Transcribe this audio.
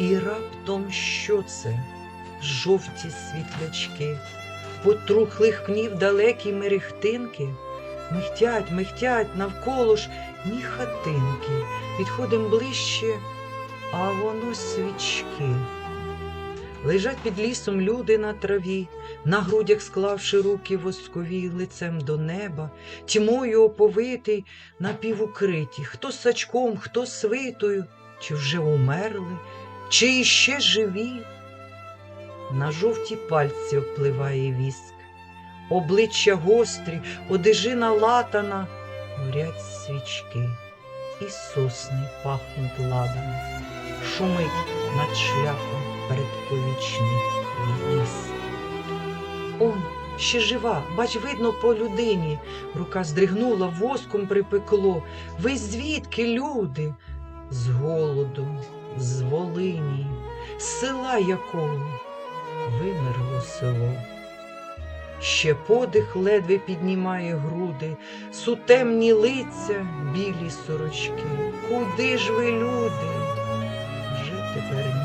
І раптом що це? Жовті світлячки, потрухлих кнів далекі мерехтинки, михтять, михтять навколо ж ні хатинки. Підходим ближче, а воно свічки. Лежать під лісом люди на траві, на грудях склавши руки воскові лицем до неба, тьмою оповитий, напівукриті, хто сачком, хто свитою, чи вже умерли, чи іще живі. На жовті пальці впливає віск, обличчя гострі, одежина латана, горять свічки, і сосни пахнуть ладом, шумить над шляхом передповічний ліс. Он ще жива, бач, видно по людині. Рука здригнула, воском припекло. Ви звідки, люди? З голоду, з Волині, з села якого вимерло село. Ще подих ледве піднімає груди, сутемні лиця, білі сорочки. Куди ж ви, люди? Вже тепер.